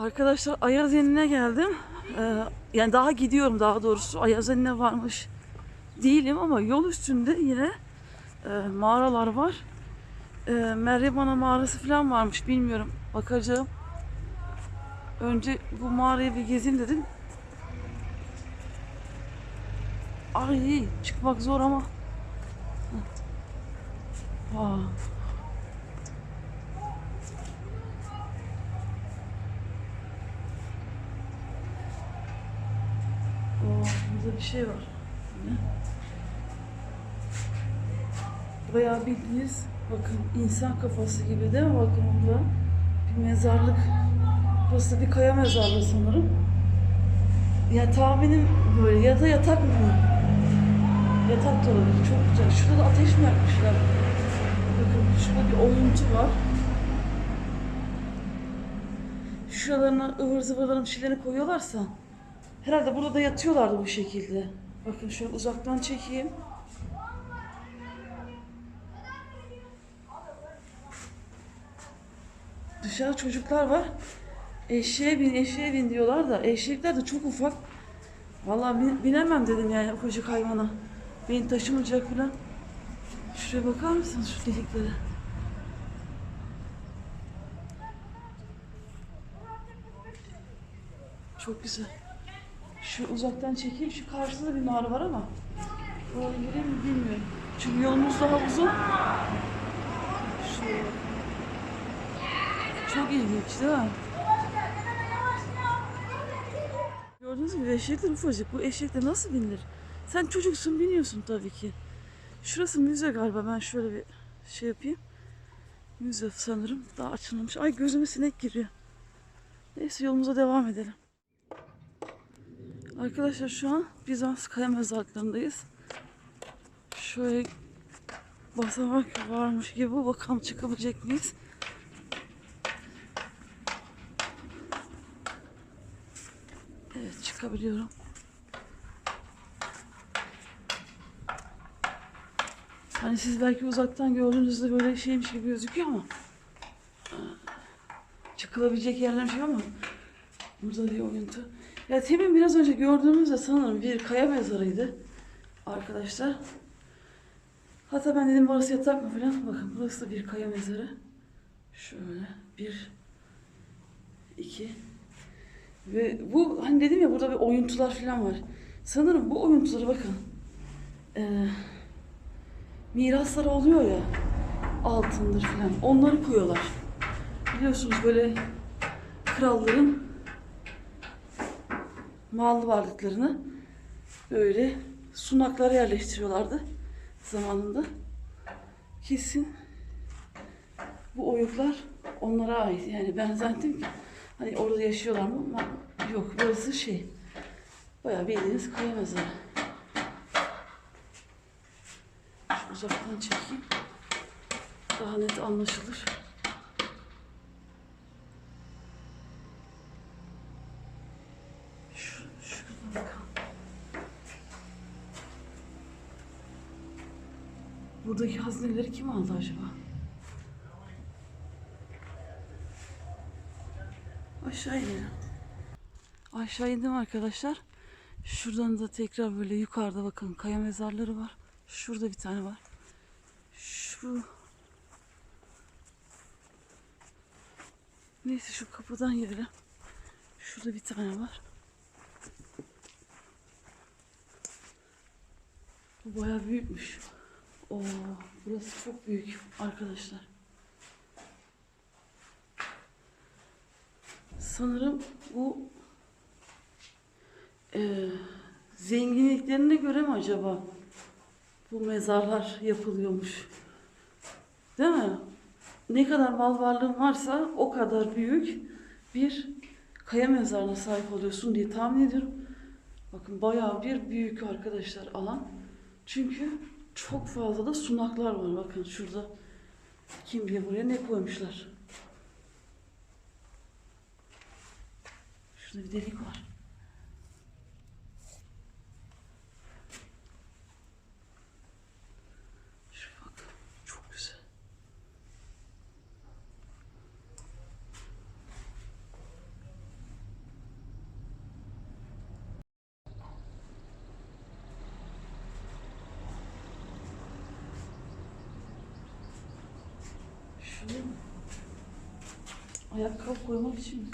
Arkadaşlar Ayazen'ine geldim. Ee, yani daha gidiyorum daha doğrusu. Ayazen'ine varmış değilim ama yol üstünde yine e, mağaralar var. E, Meryem Ana mağarası falan varmış bilmiyorum. Bakacağım. Önce bu mağarayı bir gezeyim dedim. Ay çıkmak zor ama. Aa. Burada bir şey var. Bayağı bildiğiniz bakın insan kafası gibi değil mi? Bakın burada bir mezarlık. Burası bir kaya mezarlığı sanırım. Ya tahminim böyle ya da yatak mı? Yatak da olabilir. Çok güzel. Şurada da ateş mi yakmışlar? Bakın şurada bir oyuncu var. Şuralarına ıvır zıvırların bir şeylerini koyuyorlarsa herhalde burada da yatıyorlardı bu şekilde. Bakın şöyle uzaktan çekeyim. Dışarı çocuklar var. Eşeğe bin, eşeğe bin diyorlar da eşekler de çok ufak. Vallahi bin- binemem dedim yani ufacık hayvana. Beni taşımayacak falan. Şuraya bakar mısınız şu deliklere? Çok güzel. Şu uzaktan çekeyim. Şu karşısında bir mağara var ama oraya gireyim mi bilmiyorum. Çünkü yolumuz daha uzun. Bak. Çok ilginç değil mi? Gördüğünüz gibi eşekler ufacık. Bu eşekle nasıl binilir? Sen çocuksun biniyorsun tabii ki. Şurası müze galiba. Ben şöyle bir şey yapayım. Müze sanırım. Daha açılmamış. Ay gözüme sinek giriyor. Neyse yolumuza devam edelim. Arkadaşlar şu an Bizans kaya mezarlıklarındayız. Şöyle basamak varmış gibi bakalım çıkabilecek miyiz? Evet çıkabiliyorum. Hani siz belki uzaktan gördüğünüzde böyle şeymiş gibi gözüküyor ama e, çıkılabilecek yerler şey ama burada bir oyuntu. Ya temin biraz önce gördüğümüzde sanırım bir kaya mezarıydı arkadaşlar. Hatta ben dedim burası yatak mı falan. Bakın burası da bir kaya mezarı. Şöyle bir iki ve bu hani dedim ya burada bir oyuntular falan var. Sanırım bu oyuntuları bakın. Ee, miraslar oluyor ya altındır falan. Onları koyuyorlar. Biliyorsunuz böyle kralların mal varlıklarını böyle sunaklara yerleştiriyorlardı zamanında. Kesin bu oyuklar onlara ait. Yani ben zannettim ki hani orada yaşıyorlar mı ama yok burası şey bayağı bildiğiniz kaya mezarı. Uzaktan çekeyim. Daha net anlaşılır. Şu, şuradan bakalım. Buradaki hazineleri kim aldı acaba? Aşağı inelim. Aşağı indim arkadaşlar. Şuradan da tekrar böyle yukarıda bakın kaya mezarları var. Şurada bir tane var. Şu Neyse şu kapıdan girelim. Şurada bir tane var. Bu bayağı büyükmüş. Oo, burası çok büyük arkadaşlar. Sanırım bu eee zenginliklerine göre mi acaba bu mezarlar yapılıyormuş? Değil mi? Ne kadar mal varlığın varsa o kadar büyük bir kaya mezarına sahip oluyorsun diye tahmin ediyorum. Bakın bayağı bir büyük arkadaşlar alan. Çünkü çok fazla da sunaklar var. Bakın şurada kim bilir buraya ne koymuşlar. Şurada bir delik var. Şu bak. Çok güzel. Şuraya mı? Ayakkabı koymak için mi?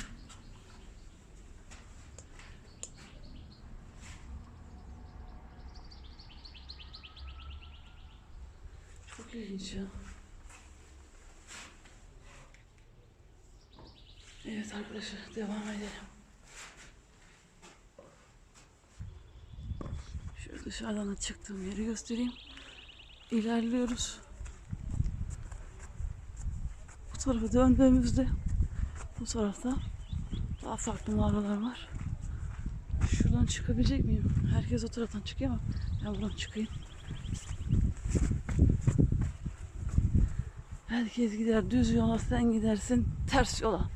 Çok ilginç ya. Evet arkadaşlar devam edelim. Şöyle dışarıdan da çıktığım yeri göstereyim. İlerliyoruz. Bu tarafa döndüğümüzde bu tarafta daha farklı mağaralar var. Şuradan çıkabilecek miyim? Herkes o taraftan çıkıyor ama ben buradan çıkayım. Herkes gider düz yola sen gidersin ters yola.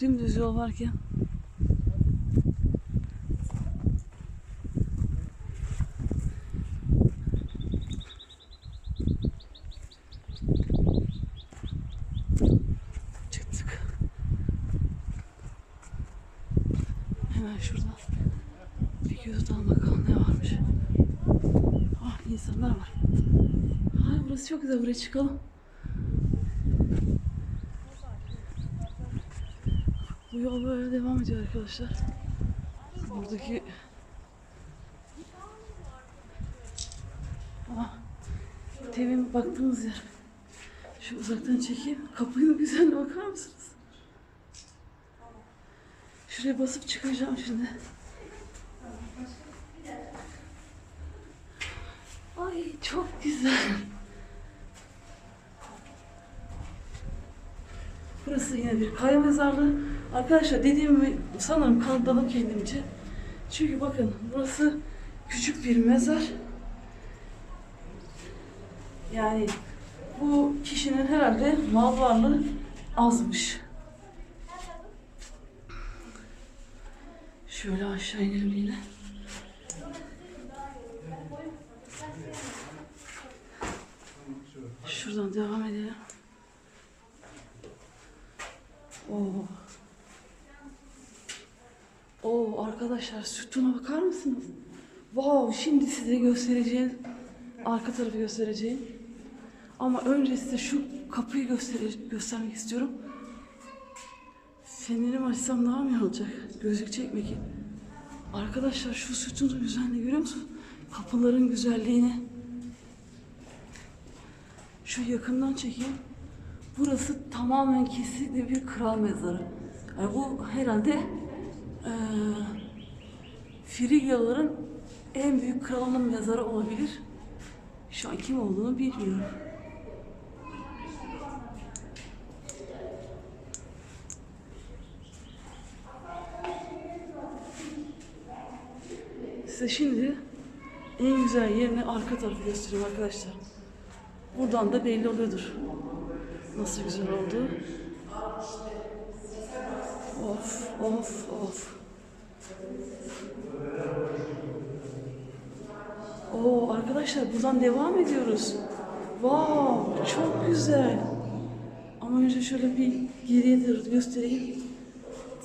Dümdüz yol varken çıktık. Hemen şuradan bir göz daha bakalım ne varmış. Ah insanlar var. Ay güzel buraya çıkalım. Bu yol böyle devam ediyor arkadaşlar. Buradaki Ah, Temin baktığımız yer. Şu uzaktan çekeyim. Kapının güzelliğine bakar mısınız? Şuraya basıp çıkacağım şimdi. Ay çok güzel. Burası yine bir kaya mezarlığı. Arkadaşlar dediğim gibi sanırım kanıtladım kendimce. Çünkü bakın burası küçük bir mezar. Yani bu kişinin herhalde mal varlığı azmış. Şöyle aşağı inelim yine. Şuradan devam edelim. Oo. Oo arkadaşlar sütuna bakar mısınız? Wow şimdi size göstereceğim arka tarafı göstereceğim. Ama önce size şu kapıyı göster göstermek istiyorum. Fenerimi açsam daha mı olacak? Gözükecek mi ki? Arkadaşlar şu sütunun güzelliğini görüyor musunuz? Kapıların güzelliğini. Şu yakından çekeyim. Burası tamamen kesinlikle bir kral mezarı. Yani bu herhalde eee Frigyalıların en büyük kralının mezarı olabilir. Şu an kim olduğunu bilmiyorum. Size şimdi en güzel yerini arka tarafı göstereyim arkadaşlar. Buradan da belli oluyordur. Nasıl güzel oldu. Of of of. Oo arkadaşlar buradan devam ediyoruz. Wow çok güzel. Ama önce şöyle bir geriye göstereyim.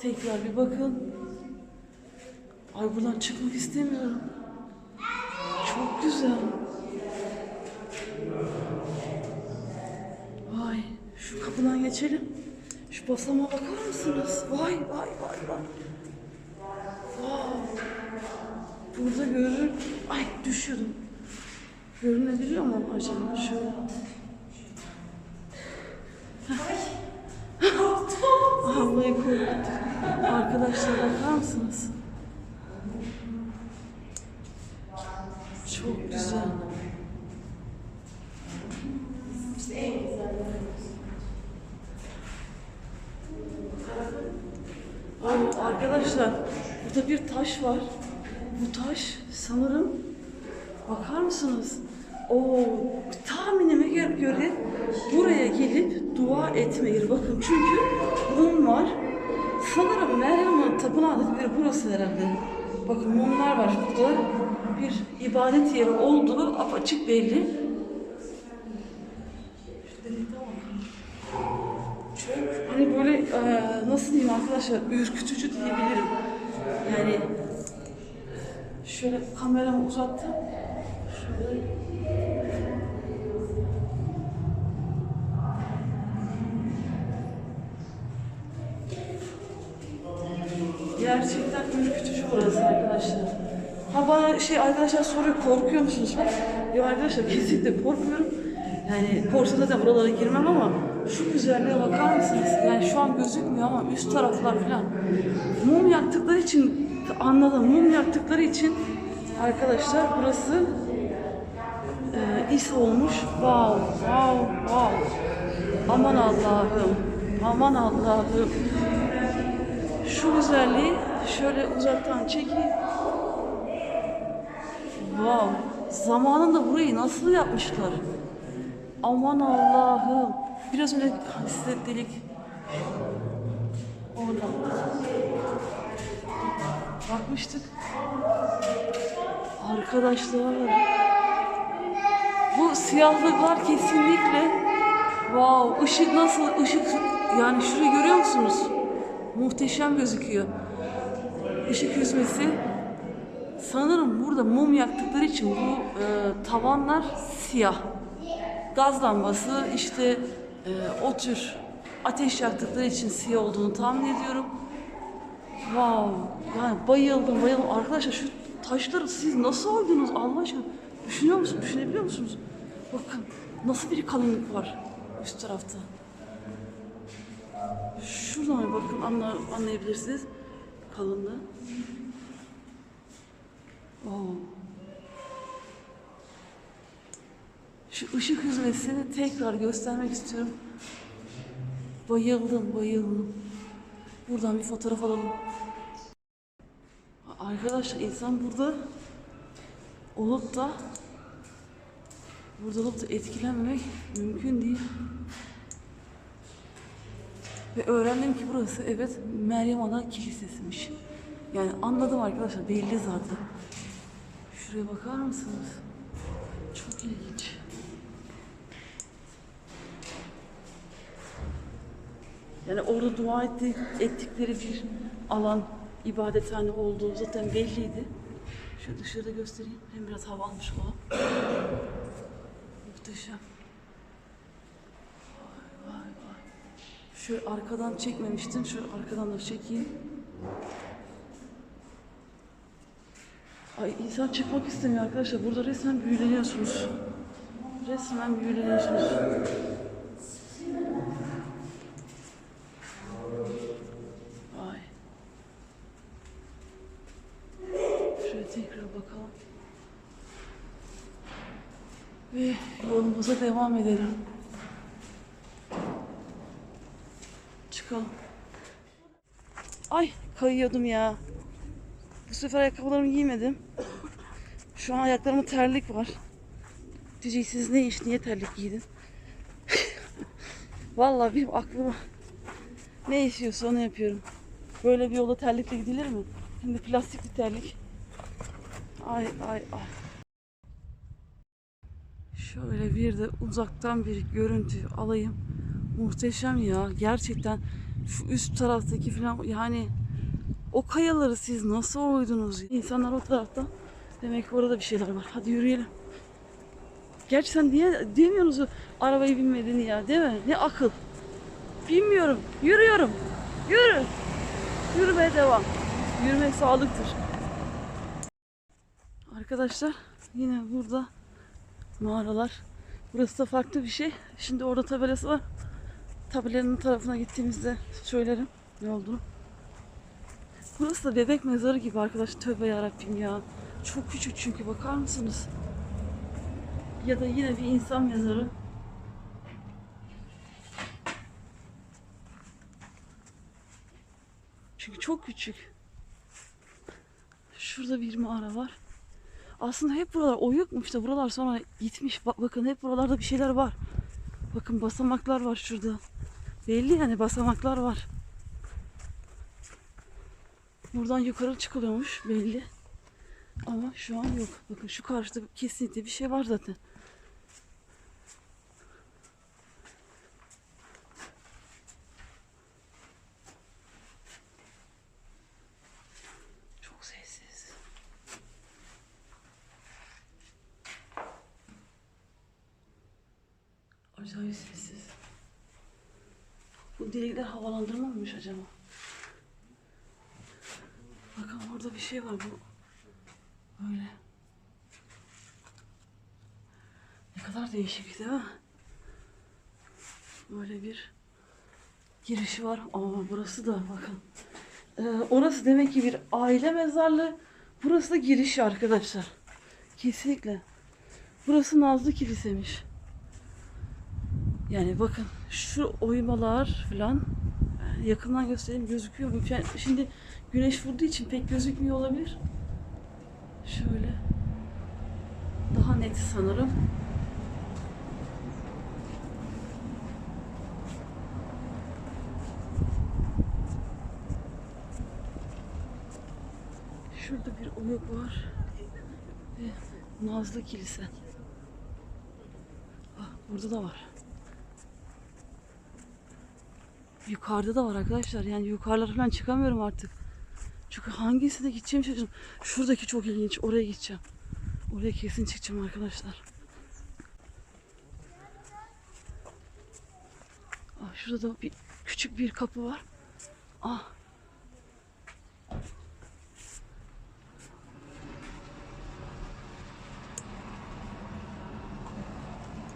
Tekrar bir bakın. Ay buradan çıkmak istemiyorum. Çok güzel. Şu kapıdan geçelim. Şu basamağa bakar mısınız? Vay vay vay vay. Wow. Burada görür... Ay düşüyordum. Görünebiliyor mu acaba? Şöyle. Vallahi korktum. Arkadaşlar bakar mısınız? Çok güzel. Ay, arkadaşlar burada bir taş var. Bu taş sanırım bakar mısınız? O tahminime gö- göre buraya gelip dua etme yeri. Bakın çünkü mum var. Sanırım Meryem Ana tapınağı dedikleri burası herhalde. Bakın mumlar var burada. Bir ibadet yeri olduğu apaçık belli. hani böyle e, nasıl diyeyim arkadaşlar ürkütücü diyebilirim. Yani şöyle kameramı uzattım. Şöyle Gerçekten ürkütücü burası arkadaşlar. Ha bana şey arkadaşlar soruyor korkuyor musunuz? Yok arkadaşlar kesinlikle korkmuyorum. Yani korksa zaten buralara girmem ama şu güzelliğe bakar mısınız? Yani şu an gözükmüyor ama üst taraflar falan. Mum yaktıkları için anladım. Mum yaktıkları için arkadaşlar burası e, is olmuş. Wow, wow, wow. Aman Allah'ım. Aman Allah'ım. Şu güzelliği şöyle uzaktan çekeyim. Wow. Zamanında burayı nasıl yapmışlar? Aman Allah'ım. Biraz önce size delik orada bakmıştık. Arkadaşlar bu siyahlıklar kesinlikle wow ışık nasıl ışık yani şurayı görüyor musunuz? Muhteşem gözüküyor. Işık hüzmesi sanırım burada mum yaktıkları için bu e, tavanlar siyah. Gaz lambası işte e, o tür ateş yaktıkları için siyah olduğunu tahmin ediyorum. Wow. Yani bayıldım bayıldım. Arkadaşlar şu taşları siz nasıl oydunuz Allah aşkına? Düşünüyor musunuz? Düşünebiliyor musunuz? Bakın nasıl bir kalınlık var üst tarafta. Şuradan bakın anla, anlayabilirsiniz kalınlığı. Oo. Şu ışık hüzmesini tekrar göstermek istiyorum. Bayıldım, bayıldım. Buradan bir fotoğraf alalım. Arkadaşlar insan burada olup da burada olup da etkilenmemek mümkün değil. Ve öğrendim ki burası evet Meryem Ana Kilisesi'miş. Yani anladım arkadaşlar belli zaten. Şuraya bakar mısınız? Çok ilginç. Yani orada dua etti, ettikleri bir alan, ibadethane olduğu zaten belliydi. Şöyle dışarıda göstereyim. Hem biraz hava almış olalım. Muhteşem. Vay vay vay. Şöyle arkadan çekmemiştim. Şöyle arkadan da çekeyim. Ay insan çıkmak istemiyor arkadaşlar. Burada resmen büyüleniyorsunuz. Resmen büyüleniyorsunuz. Vay. Şöyle tekrar bakalım. Ve yolumuza devam edelim. Çıkalım. Ay kayıyordum ya. Bu sefer ayakkabılarımı giymedim. Şu an ayaklarımda terlik var. Diyeceksiniz ne iş niye terlik giydin? Vallahi benim aklıma ne istiyorsa onu yapıyorum. Böyle bir yolda terlikle gidilir mi? Hem de plastik bir terlik. Ay ay ay. Şöyle bir de uzaktan bir görüntü alayım. Muhteşem ya. Gerçekten şu üst taraftaki falan yani o kayaları siz nasıl oydunuz? İnsanlar o tarafta. Demek ki orada bir şeyler var. Hadi yürüyelim. Gerçi sen niye demiyorsunuz arabayı binmedin ya değil mi? Ne akıl. Bilmiyorum. Yürüyorum. Yürü. Yürümeye devam. Yürümek sağlıktır. Arkadaşlar yine burada mağaralar. Burası da farklı bir şey. Şimdi orada tabelası var. Tabelanın tarafına gittiğimizde söylerim ne olduğunu. Burası da bebek mezarı gibi arkadaş. Tövbe yarabbim ya. Çok küçük çünkü bakar mısınız? Ya da yine bir insan mezarı. Çünkü çok küçük. Şurada bir mağara var. Aslında hep buralar oyukmuş da buralar sonra gitmiş. Bak, bakın hep buralarda bir şeyler var. Bakın basamaklar var şurada. Belli yani basamaklar var. Buradan yukarı çıkılıyormuş belli. Ama şu an yok. Bakın şu karşıda kesinlikle bir şey var zaten. Delikler havalandırma mıymış acaba? burada bir şey var bu. Böyle. Ne kadar değişik değil mi? Böyle bir girişi var. Aa burası da bakın. Ee, orası demek ki bir aile mezarlığı. Burası da girişi arkadaşlar. Kesinlikle. Burası Nazlı Kilise'miş. Yani bakın şu oymalar falan yani yakından göstereyim gözüküyor mu? Yani Şimdi güneş vurduğu için pek gözükmüyor olabilir. Şöyle. Daha net sanırım. Şurada bir oyuk var. Ve Nazlı Kilise. Ah, burada da var. Yukarıda da var arkadaşlar. Yani yukarılara falan çıkamıyorum artık. Çünkü hangisine gideceğim şaşırdım. Şuradaki çok ilginç. Oraya gideceğim. Oraya kesin çıkacağım arkadaşlar. Ah, şurada da bir küçük bir kapı var. Ah.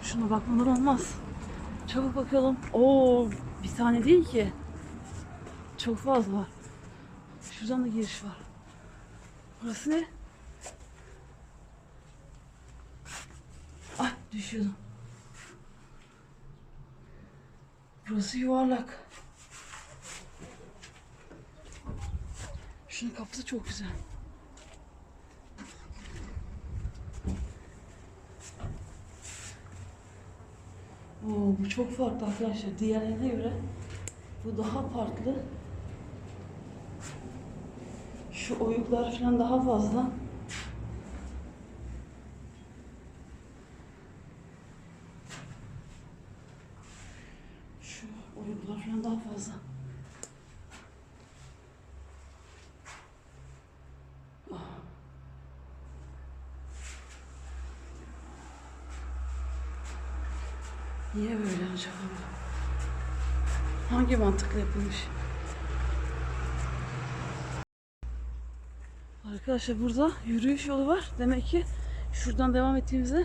Şuna bakmadan olmaz. Çabuk bakalım. Oo, bir tane değil ki. Çok fazla var. Şuradan da giriş var. Burası ne? Ay düşüyordum. Burası yuvarlak. Şunun kapısı çok güzel. Oo, bu çok farklı arkadaşlar. Diğerlerine göre bu daha farklı. Şu oyuklar falan daha fazla. Şu oyuklar falan daha fazla. Ah. Niye böyle acaba? Hangi mantıkla yapılmış? Arkadaşlar burada yürüyüş yolu var. Demek ki şuradan devam ettiğimizde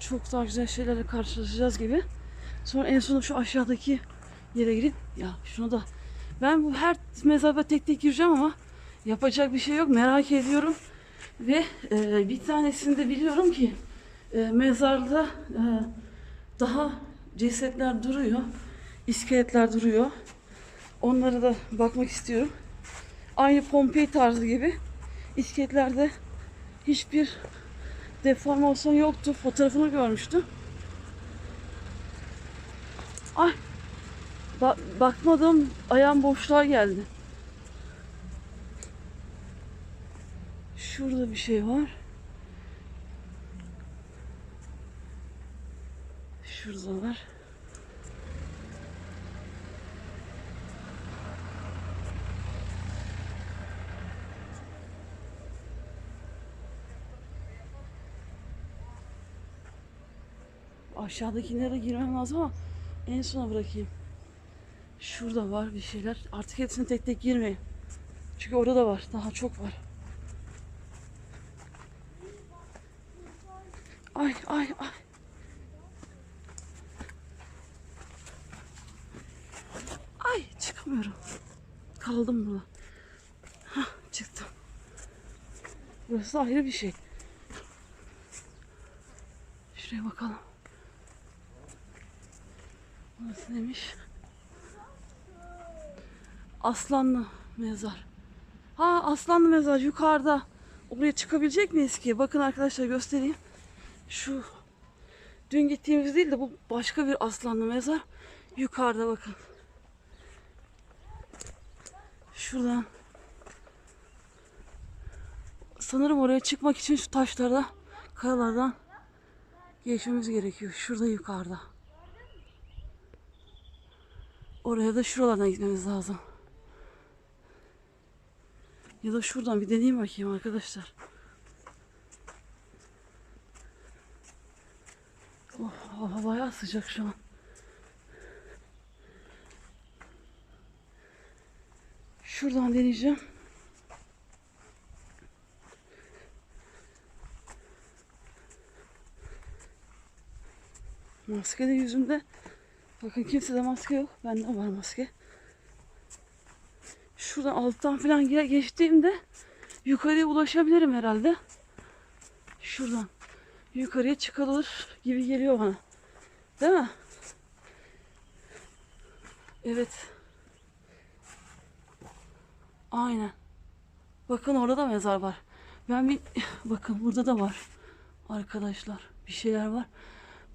çok daha güzel şeylerle karşılaşacağız gibi. Sonra en sonunda şu aşağıdaki yere girip ya şunu da ben bu her mezaba tek tek gireceğim ama yapacak bir şey yok. Merak ediyorum. Ve e, bir tanesini de biliyorum ki e, mezarda e, daha cesetler duruyor. İskeletler duruyor. Onlara da bakmak istiyorum. Aynı Pompei tarzı gibi iskeletlerde hiçbir deformasyon yoktu. Fotoğrafını görmüştüm. Ay ba- bakmadım ayağım boşluğa geldi. Şurada bir şey var. Şurada var. Aşağıdakilere girmem lazım ama en sona bırakayım. Şurada var bir şeyler. Artık hepsini tek tek girmeyin. Çünkü orada da var. Daha çok var. Ay ay ay. Ay çıkamıyorum. Kaldım burada. Hah çıktım. Burası ayrı bir şey. Şuraya bakalım. Burası neymiş? Aslanlı mezar. Ha aslanlı mezar yukarıda. Oraya çıkabilecek miyiz ki? Bakın arkadaşlar göstereyim. Şu dün gittiğimiz değil de bu başka bir aslanlı mezar. Yukarıda bakın. Şuradan. Sanırım oraya çıkmak için şu taşlarda, kayalardan geçmemiz gerekiyor. Şurada yukarıda. Oraya da şuralardan gitmemiz lazım. Ya da şuradan bir deneyeyim bakayım arkadaşlar. Oh, hava bayağı sıcak şu an. Şuradan deneyeceğim. Maske de yüzümde Bakın kimsede maske yok. Bende var maske. Şuradan alttan falan ge- geçtiğimde yukarıya ulaşabilirim herhalde. Şuradan yukarıya çıkılır gibi geliyor bana. Değil mi? Evet. Aynen. Bakın orada da mezar var. Ben bir bakın burada da var. Arkadaşlar bir şeyler var.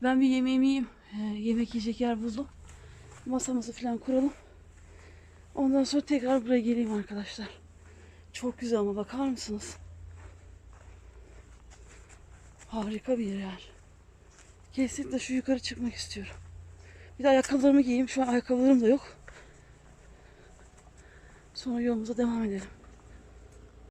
Ben bir yemeğimi yiyeyim. Ee, yemek yiyecek yer buldum. Masamızı falan kuralım. Ondan sonra tekrar buraya geleyim arkadaşlar. Çok güzel ama bakar mısınız? Harika bir yer. Kesinlikle şu yukarı çıkmak istiyorum. Bir de ayakkabılarımı giyeyim. Şu an ayakkabılarım da yok. Sonra yolumuza devam edelim.